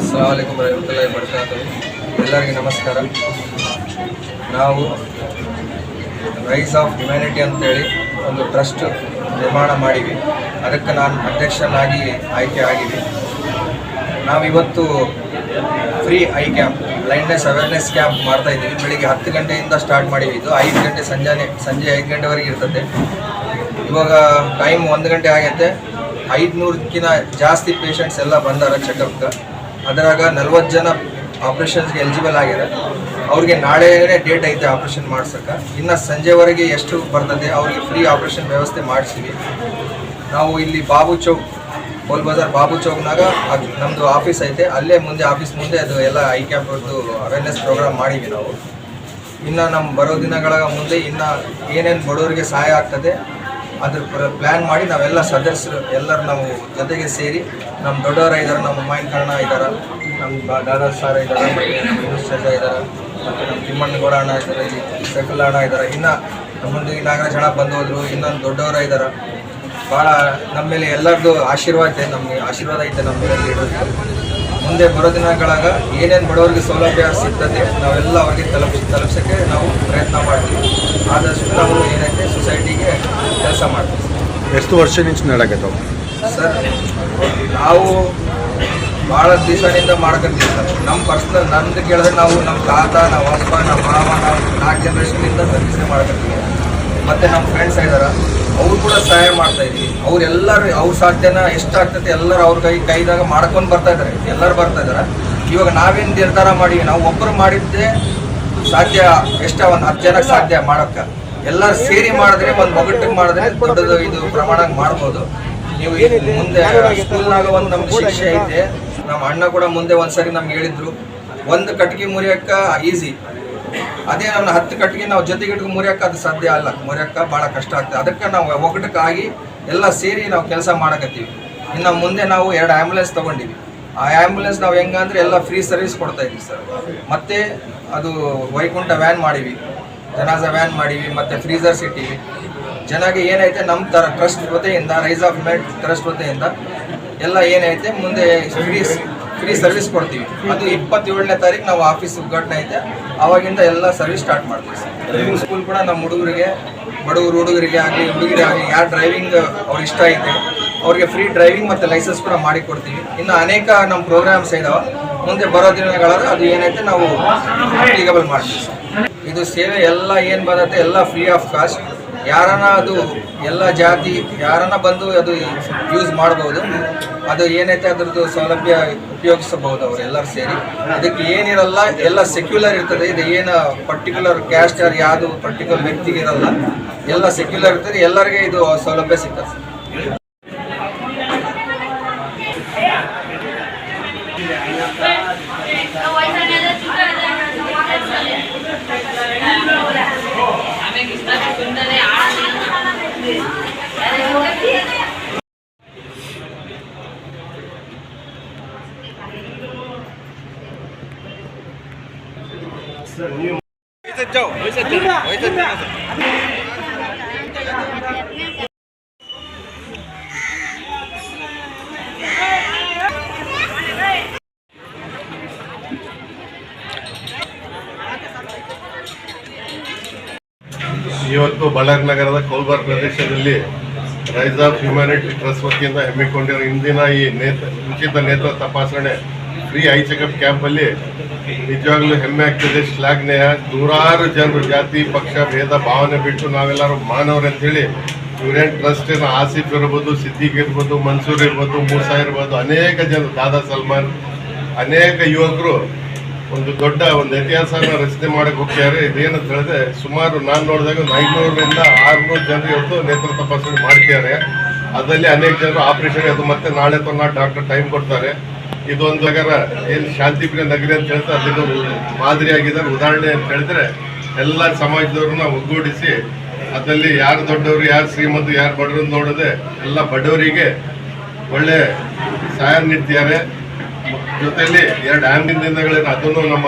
ಅಸ್ಸಲಾಮಲೈಕುಮ್ ರಹಮತುಲ್ಲಾಹಿ ಬರ್ಕಾತು ಎಲ್ಲರಿಗೂ ನಮಸ್ಕಾರ. ನಾವು ರೈಸ್ ಆಫ್ ಹ್ಯುಮ್ಯಾನಿಟಿ ಅಂತೇಳಿ ಒಂದು ಟ್ರಸ್ಟ್ ನಿರ್ಮಾಣ ಮಾಡಿವಿ ಅದಕ್ಕೆ ನಾನು ಅಧ್ಯಕ್ಷನಾಗಿ ಆಯ್ಕೆ ಆಗಿವಿ ನಾವಿವತ್ತು free eye camp blindness awareness camp ಮಾಡ್ತಾ ಇದ್ದೀವಿ. ಬೆಳಿಗ್ಗೆ ಹತ್ತು ಗಂಟೆಯಿಂದ ಸ್ಟಾರ್ಟ್ ಮಾಡಿವಿ ಇದು ಐದು ಗಂಟೆ ಸಂಜೆ ಸಂಜೆ ಐದು ಗಂಟೆವರೆಗೆ ಇರ್ತದೆ. ಇವಾಗ ಟೈಮ್ ಒಂದು ಗಂಟೆ ಆಗೈತೆ ಐದುನೂರಕ್ಕಿಂತ ಜಾಸ್ತಿ ಪೇಷಂಟ್ಸ್ ಎಲ್ಲ ಬಂದಾರ ಚೆಕಪ್ಗೆ ಅದರಾಗ ನಲ್ವತ್ತು ಜನ ಆಪ್ರೇಷನ್ಸ್ಗೆ ಎಲಿಜಿಬಲ್ ಆಗ್ಯಾರ ಅವ್ರಿಗೆ ನಾಳೆನೇ ಡೇಟ್ ಐತೆ ಆಪ್ರೇಷನ್ ಮಾಡ್ಸಕ್ಕೆ ಇನ್ನು ಸಂಜೆವರೆಗೆ ಎಷ್ಟು ಬರ್ತದೆ, ಅವ್ರಿಗೆ ಫ್ರೀ ಆಪ್ರೇಷನ್ ವ್ಯವಸ್ಥೆ ಮಾಡಿಸ್ತೀವಿ ನಾವು ಇಲ್ಲಿ ಬಾಬು ಚೌಕ್ ಹೋಲ್ ಬಜಾರ್ ಬಾಬು ಚೌಕ್ನಾಗ ಅದು ನಮ್ಮದು ಆಫೀಸ್ ಐತೆ. ಅಲ್ಲೇ ಮುಂದೆ ಆಫೀಸ್ ಮುಂದೆ ಅದು ಎಲ್ಲ ಐ ಕ್ಯಾಂಪ್ ಅವೇರ್ನೆಸ್ ಪ್ರೋಗ್ರಾಮ್ ಮಾಡೀವಿ ನಾವು. ಇನ್ನು ನಮ್ಮ ಬರೋ ದಿನಗಳ ಮುಂದೆ ಇನ್ನು ಏನೇನು ಬಡವರಿಗೆ ಸಹಾಯ ಆಗ್ತದೆ ಅದ್ರ ಪ್ಲ್ಯಾನ್ ಮಾಡಿ ನಾವೆಲ್ಲ ಸದಸ್ಯರು ಎಲ್ಲರೂ ನಾವು ಜೊತೆಗೆ ಸೇರಿ ನಮ್ಮ ದೊಡ್ಡವರ ಇದ್ದಾರೆ, ನಮ್ಮ ಹುಮಾಯಿನ್ ಕರ್ಣ ಇದ್ದಾರೆ, ನಮ್ಮ ದಾದಾ ಸಾರ ಇದ್ದಾರೆ ಶಜಾ ಇದ್ದಾರೆ, ಮತ್ತು ನಮ್ಮ ತಿಮ್ಮಣ್ಣಗೌಡ ಅಣ್ಣ ಇದ್ದಾರೆ ಸೈಫುಲ್ಲ ಅಣ್ಣ ಇದ್ದಾರೆ. ಇನ್ನು ನಮ್ಮ ಮುಂದೆ ನಾಗರಾಜ್ ಅಣ್ಣ ಬಂದು ಹೋದರು ಇನ್ನೊಂದು ದೊಡ್ಡವರ ಇದ್ದಾರೆ. ಭಾಳ ನಮ್ಮ ಮೇಲೆ ಎಲ್ಲರದ್ದು ಆಶೀರ್ವಾದ ಇದೆ, ನಮಗೆ ಆಶೀರ್ವಾದ ಐತೆ ನಮ್ಮ ಮೇಲೆ ಮುಂದೆ ಬರೋ ದಿನಗಳಾಗ ಏನೇನು ಬಡವರಿಗೆ ಸೌಲಭ್ಯ ಸಿಗ್ತದೆ, ನಾವೆಲ್ಲ ಅವ್ರಿಗೆ ತಲುಪಿಸಿ ತಲುಪಿಸೋಕ್ಕೆ ನಾವು ಪ್ರಯತ್ನ ಮಾಡ್ತೀವಿ. ಆದಷ್ಟು ನಾವು ಏನೈತೆ ಸೊಸೈಟಿಗೆ ಕೆಲಸ ಮಾಡ್ತೀವಿ ಎಷ್ಟು ವರ್ಷ ನಿಂಚು ನಡಕತ್ತವ ಸರ್, ನಾವು ಭಾಳ ದಿವಸದಿಂದ ಮಾಡ್ಕೊಂತೀವಿ ಸರ್. ನಮ್ಮ ಪರ್ಸ್ನಲ್ ನಂದು ಕೇಳಿದ್ರೆ ನಾವು ನಮ್ಮ ತಾತ ನಮ್ಮ ಅಪ್ಪ ನಮ್ಮ ಮಾವ, ನಾವು ನಾಲ್ಕು ಜನ್ರೇಷನಿಂದ ಸರ್ವಿಸ್ ಮಾಡ್ಕೊಂತೀವಿ. ಮತ್ತು ನಮ್ಮ ಫ್ರೆಂಡ್ಸ್ ಇದ್ದಾರೆ ಅವ್ರು ಕೂಡ ಸಹಾಯ ಮಾಡ್ತಾ ಇದ್ವಿ. ಅವ್ರೆಲ್ಲರೂ ಅವ್ರ ಸಾಧ್ಯನ ಎಷ್ಟಾಗ್ತೈತೆ ಎಲ್ಲರೂ ಅವ್ರ ಕೈ, ಕೈದಾಗ ಮಾಡ್ಕೊಂಡು ಬರ್ತಾ ಇದ್ದಾರೆ ಎಲ್ಲರೂ ಬರ್ತಾ ಇದ್ದಾರೆ ಇವಾಗ ನಾವೇನು ನಿರ್ಧಾರ ಮಾಡಿ ನಾವು ಒಬ್ಬರು ಮಾಡಿದ್ದೆ ಸಾಧ್ಯ ಎಷ್ಟ ಒಂದು ಹತ್ತು ಜನಕ್ಕೆ ಸಾಧ್ಯ ಮಾಡೋಕ್ಕೆ. ಎಲ್ಲರೂ ಸೇರಿ ಮಾಡಿದ್ರೆ, ಒಂದು ಒಗ್ಗಟ್ಟಿಗೆ ಮಾಡಿದ್ರೆ ದೊಡ್ಡದು ಇದು ಪ್ರಮಾಣ ಮಾಡ್ಬೋದು. ನೀವು ಮುಂದೆ ಸ್ಕೂಲ್ನಾಗ ಒಂದು ನಮ್ಗೆ ಶಿಕ್ಷೆ ಐತೆ. ನಮ್ಮ ಅಣ್ಣ ಕೂಡ ಮುಂದೆ ಒಂದ್ಸರಿ ನಮ್ಗೆ ಹೇಳಿದ್ರು. ಒಂದು ಕಟ್ಟಿಗೆ ಮುರಿಯಕ್ಕ ಈಸಿ. ಅದೇ ನಮ್ಮ ಹತ್ತು ಕಟ್ಟಿಗೆ ನಾವು ಜೊತೆಗೆ ಇಟ್ಕೊಂಡು ಮುರಿಯಕ್ಕ ಅದು ಸಾಧ್ಯ ಅಲ್ಲ. ಮುರಿಯಕ್ಕ ಭಾಳ ಕಷ್ಟ ಆಗ್ತದೆ. ಅದಕ್ಕೆ ನಾವು ಒಗ್ಗಟ್ಟಕ್ಕಾಗಿ ಎಲ್ಲ ಸೇರಿ ನಾವು ಕೆಲಸ ಮಾಡಕತ್ತೀವಿ. ಇನ್ನು ಮುಂದೆ ನಾವು ಎರಡು ಆ್ಯಂಬುಲೆನ್ಸ್ ತೊಗೊಂಡಿವಿ. ಆ ಆ್ಯಂಬುಲೆನ್ಸ್ ನಾವು ಹೆಂಗಂದ್ರೆ ಎಲ್ಲ ಫ್ರೀ ಸರ್ವಿಸ್ ಕೊಡ್ತಾ ಇದ್ವಿ ಸರ್. ಮತ್ತೆ ಅದು ವೈಕುಂಠ ವ್ಯಾನ್ ಮಾಡಿವಿ. ಜನಾಜ ವ್ಯಾನ್ ಮಾಡೀವಿ, ಮತ್ತೆ ಫ್ರೀಸರ್ಸ್ ಇಟ್ಟೀವಿ ಜನಗೆ ಏನೈತೆ ನಮ್ಮ ತರ ಟ್ರಸ್ಟ್ ವತಿಯಿಂದ ರೈಸ್ ಆಫ್ ಮೆಟ್ ಟ್ರಸ್ಟ್ ವತಿಯಿಂದ ಎಲ್ಲ ಏನೈತೆ, ಮುಂದೆ ಫ್ರೀ ಫ್ರೀ ಸರ್ವಿಸ್ ಕೊಡ್ತೀವಿ. ಅದು ಇಪ್ಪತ್ತೇಳನೇ ತಾರೀಕು ನಾವು ಆಫೀಸ್ ಉದ್ಘಾಟನೆ ಐತೆ. ಅವಾಗಿಂದ ಎಲ್ಲ ಸರ್ವಿಸ್ ಸ್ಟಾರ್ಟ್ ಮಾಡ್ತೀವಿ ಡ್ರೈವಿಂಗ್ ಸ್ಕೂಲ್ ಕೂಡ ನಮ್ಮ ಹುಡುಗರಿಗೆ, ಬಡವರು ಹುಡುಗರಿಗೆ ಆಗಲಿ ಹುಡುಗರಿಗೆ ಆಗಲಿ, ಯಾರು ಡ್ರೈವಿಂಗ್ ಅವ್ರಿಗೆ ಇಷ್ಟ ಐತೆ, ಅವ್ರಿಗೆ ಫ್ರೀ ಡ್ರೈವಿಂಗ್ ಮತ್ತು ಲೈಸೆನ್ಸ್ ಕೂಡ ಮಾಡಿಕೊಡ್ತೀವಿ ಇನ್ನು ಅನೇಕ ನಮ್ಮ ಪ್ರೋಗ್ರಾಮ್ಸ್ ಇದಾವೆ. ಮುಂದೆ ಬರೋ ದಿನಗಳಾದ್ರೆ ಅದು ಏನೈತೆ ನಾವು ಅಪ್ಲಿಕಬಲ್ ಮಾಡ್ತೀವಿ. ಇದು ಸೇವೆ ಎಲ್ಲ ಏನು ಬರುತ್ತೆ ಎಲ್ಲ ಫ್ರೀ ಆಫ್ ಕಾಸ್ಟ್ ಯಾರನ್ನ ಅದು ಎಲ್ಲ ಜಾತಿ, ಯಾರನ್ನ ಬಂದು ಅದು ಯೂಸ್ ಮಾಡ್ಬೋದು. ಅದು ಏನೈತೆ ಅದ್ರದ್ದು ಸೌಲಭ್ಯ ಉಪಯೋಗಿಸಬಹುದು ಅವರು ಎಲ್ಲರೂ ಸೇರಿ. ಅದಕ್ಕೆ ಏನಿರಲ್ಲ, ಎಲ್ಲ ಸೆಕ್ಯುಲರ್ ಇರ್ತದೆ. ಇದು ಏನು ಪರ್ಟಿಕ್ಯುಲರ್ ಕ್ಯಾಸ್ಟ್ ಯಾವುದು ಪರ್ಟಿಕ್ಯುಲರ್ ವ್ಯಕ್ತಿಗೆ ಇರಲ್ಲ. ಎಲ್ಲ ಸೆಕ್ಯುಲರ್ ಇರ್ತದೆ. ಎಲ್ಲರಿಗೆ ಇದು ಸೌಲಭ್ಯ ಸಿಗ್ತದೆ. ಇವತ್ತು ಬಳ್ಳಾರಿ ನಗರದ ಕೋಲ್ಬಾರ್ ಪ್ರದೇಶದಲ್ಲಿ ರೈಸ್ ಆಫ್ ಹ್ಯುಮ್ಯಾನಿಟಿ ಟ್ರಸ್ಟ್ ವತಿಯಿಂದ ಹಮ್ಮಿಕೊಂಡಿರೋ ಇಂದಿನ ಈ ನೇತ್ರ ಉಚಿತ ನೇತ್ರ ತಪಾಸಣೆ ಫ್ರೀ ಐ ಚೆಕಪ್ ಕ್ಯಾಂಪಲ್ಲಿ ನಿಜವಾಗ್ಲೂ ಹೆಮ್ಮೆ ಆಗ್ತದೆ. ಶ್ಲಾಘನೀಯ. ನೂರಾರು ಜನರು, ಜಾತಿ, ಪಕ್ಷ, ಭೇದ, ಭಾವನೆ ಬಿಟ್ಟು ನಾವೆಲ್ಲರೂ ಮಾನವರು ಅಂತೇಳಿ ಯುರೇನ್ ಟ್ರಸ್ಟಿನ ಆಸಿಫ್ ಇರ್ಬೋದು, ಸಿದ್ದಿಕ್ ಇರ್ಬೋದು, ಮನ್ಸೂರ್ ಇರ್ಬೋದು, ಮೂಸಾ ಇರ್ಬೋದು. ಅನೇಕ ಜನರು ದಾದಾ ಸಲ್ಮಾನ್, ಅನೇಕ ಯುವಕರು ಒಂದು ದೊಡ್ಡ ಒಂದು ಇತಿಹಾಸನ ರಚನೆ ಮಾಡಕ್ಕೆ ಹೋಗ್ತಾರೆ ಇದೇನಂತ ಹೇಳಿದ್ರೆ ಸುಮಾರು ನಾನು ನೋಡಿದಾಗ ಒಂದು ಐನೂರರಿಂದ ಆರುನೂರು ಜನರು ಇವತ್ತು ನೇತ್ರ ತಪಾಸಣೆ ಮಾಡ್ತಿದ್ದಾರೆ. ಅದರಲ್ಲಿ ಅನೇಕ ಜನರು ಆಪರೇಷನ್, ಅದು ಮತ್ತೆ ನಾಳೆ ತನ್ನ ಡಾಕ್ಟರ್ ಟೈಮ್ ಕೊಡ್ತಾರೆ. ಇದೊಂದು ನಗರ. ಏನು ಶಾಂತಿಪ್ರಿಯ ನಗರಿ ಅಂತ ಹೇಳ್ತಾ ಅದಕ್ಕೆ ಮಾದರಿಯಾಗಿದ್ದಾರೆ ಉದಾಹರಣೆ ಅಂತ ಹೇಳಿದ್ರೆ, ಎಲ್ಲ ಸಮಾಜದವ್ರನ್ನ ಒಗ್ಗೂಡಿಸಿ ಅದರಲ್ಲಿ ಯಾರು ದೊಡ್ಡವರು, ಯಾರು ಶ್ರೀಮಂತ ಯಾರು ಬಡವರು ನೋಡದೆ ಎಲ್ಲ ಬಡವರಿಗೆ ಒಳ್ಳೆ ಸಹಾಯ ನೀಡ್ತಿದ್ದಾರೆ. ಜೊತೆಯಲ್ಲಿ ಎರಡು ಆಂಬಿನ್ ದಿನಗಳೇನು ಅದನ್ನು ನಮ್ಮ